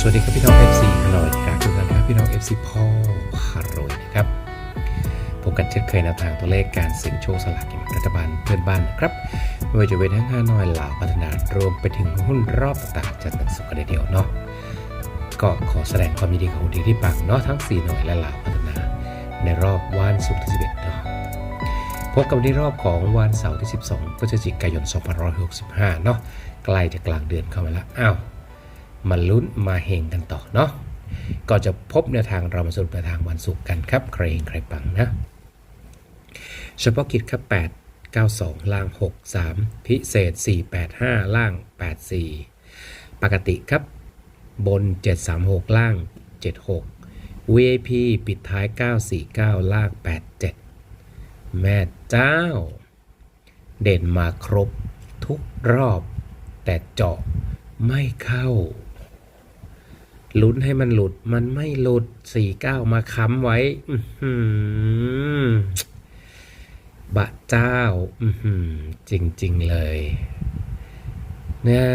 สวัสดีครับพี่น้อง FC ฮานอยครับทุกท่านครับพี่น้อง FC พ่อฮารวยนะครับพบกันเช่นเคยแนวทางตัวเลขการเสี่ยงโชคสลากกินรัฐบาลเพื่อนบ้านนะครับไม่ว่าจะเป็นทั้งฮานอยลาวพัฒนารวมไปถึงหุ้นรอบต่างๆจัดตั้งสุขกันเดียวเนาะก็ขอแสดงความยินดีของดีที่ปังเนาะทั้ง 4 หน่วยและลาวพัฒนา ในรอบวันศุกร์ที่ 11 เนาะพบกันในรอบของวันเสาร์ที่ 12พฤศจิกายน 2565 เนาะใกล้จะกลางเดือนเข้ามาแล้วอ้าว มาลุ้นมาเฮงกันต่อเนาะก็จะพบแนวทางเรามาสรุปแนวทางวันศุกร์กันครับ ใครเฮงใครปังนะ เฉพาะกิจครับ 8 92 ล่าง 63 พิเศษ 485 ล่าง 84 ปกติครับ บน 736 ล่าง 76 VIP ปิดท้าย 949 ล่าง 87 แม่เจ้า เด่นมาครบทุกรอบ แต่เจาะไม่เข้า ลุ้นให้มันหลุด มันไม่หลุดสี่เก้ามาค้ำไว้บะเจ้าจริง ๆ เลยเนี่ย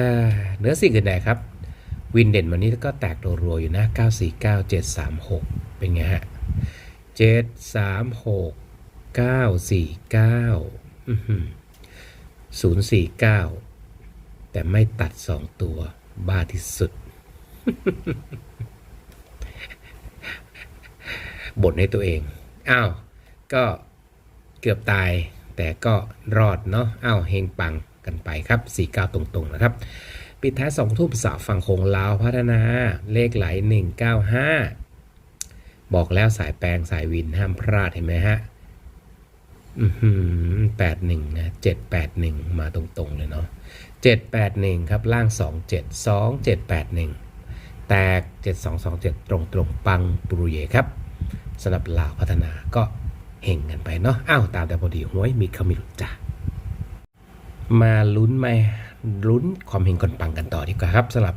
เนื้อสิ่งอื่นใดครับ วินเด่นวันนี้ก็แตกรัวๆอยู่นะ 949 736 เป็นไงฮะ 736 949 049 แต่ไม่ตัด 2 ตัว บ้าที่สุด บ่นให้ตัวเอง อ้าว ก็เกือบตาย แต่ก็รอดเนาะ อ้าว เฮงปังกันไปครับ49ตรงๆ นะครับ ปิดท้าย2ทุ่มสาวฝั่งโขงลาวพัฒนา เลขไหล 195 บอกแล้วสายแปลงสายวินห้ามพลาดเห็นไหมฮะอือหือแปดหนึ่งนะเจ็ดแปดหนึ่งมาตรงๆเลยเนาะเจ็ดแปดหนึ่งครับล่างสองเจ็ดสองเจ็ดแปดหนึ่ง แตกเจ็ดสองสองเจ็ดตรงตรงปังปุรุเยครับสำหรับลาวพัฒนาก็เห่งกันไปเนาะอ้าวตามแต่พอดีหวยมีขมิลุจ้ะมาลุ้นไหมลุ้นความเฮงก่อนปังกันต่อดีกว่าครับสำหรับ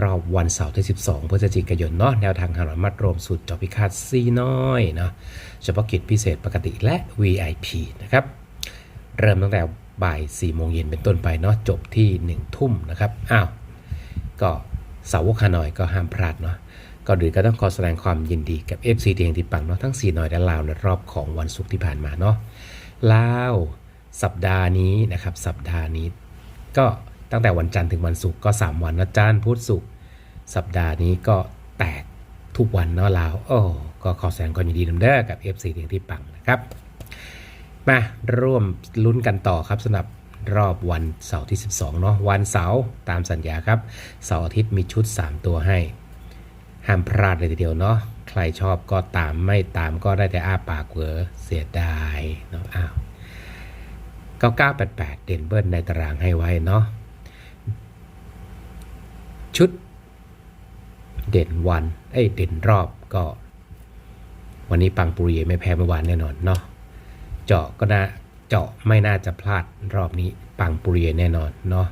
รอบวันเสาร์ที่ 12 พฤศจิกายนเนาะแนวทางหารมัดรวมสุดจอพิคาดซีน้อยเนาะเฉพาะกิจพิเศษปกติและ VIP นะครับ เริ่มตั้งแต่บ่าย4โมงเย็นเป็นต้นไปเนาะจบที่ 1 ทุ่มนะครับ อ้าว ก็ สาวกฮานอยก็ห้ามพลาดเนาะก็ดือก็ต้องขอแสดงความยินดีกับ FC เทียงที่ปังเนาะทั้ง 4 หน่อยและลาวในรอบของวันศุกร์ที่ผ่านมาเนาะลาวสัปดาห์นี้นะครับสัปดาห์นี้ ก็ตั้งแต่วันจันทร์ถึงวันศุกร์ก็ 3 วันนะจันทร์พุธศุกร์สัปดาห์นี้ก็แตกทุกวันเนาะลาวโอ้ก็ขอแสดงความยินดีนำเด้อกับ FC เทียงที่ปังนะครับมาร่วมลุ้นกันต่อครับสำหรับ รอบวันเสาร์ที่ 12เนาะวันเสาร์ตามสัญญาครับเสาร์อาทิตย์มีชุด 3 ตัวให้ห้ามพลาดเลยทีเดียวเนาะใครชอบก็ตามไม่ตามก็ได้แต่อ้าปากเวอเสียดายเนาะอ้าว9988 เด่นเบิ้ลในตารางให้ไว้เนาะชุดเด่นวันเอ้ยเด่นรอบก็ วันนี้ปังปุริไม่แพ้เมื่อวานแน่นอนเนาะเจาะก็น่า เจาะไม่น่าจะพลาดรอบนี้ปังปุริเยแน่นอนเนาะ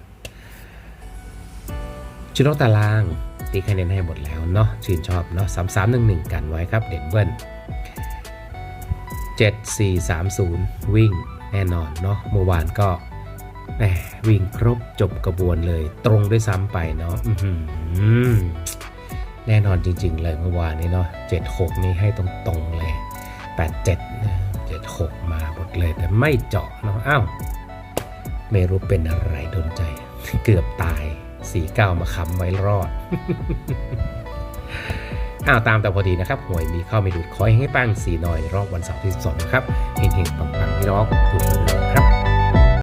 ชุดนอกตารางตีคะแนนให้หมดแล้วเนาะชื่นชอบเนาะสามสามหนึ่งหนึ่งกันไว้ครับเด่นเบิ้ลเจ็ดสี่สามศูนย์วิ่งแน่นอนเนาะเมื่อวานก็แหมวิ่งครบจบกระบวนเลย ตรงด้วยซ้ำไปเนาะแน่นอนจริง ๆ เลยเมื่อวานนี้เนาะเจ็ดหกนี่ให้ตรงๆเลยแปดเจ็ดเจ็ดหกมา เลยแต่ไม่เจาะเนาะอ้าวไม่รู้เป็นอะไรโดนใจ เกือบตายสีเก้ามาค้ำไว้รอดอ้าวตามแต่พอดีนะครับหวยมีเข้าไม่ดูดคอยให้ปังสีหน่อยรอบวันเสาร์ที่สองนะครับเฮงๆปังๆพี่น้องถูกๆครับ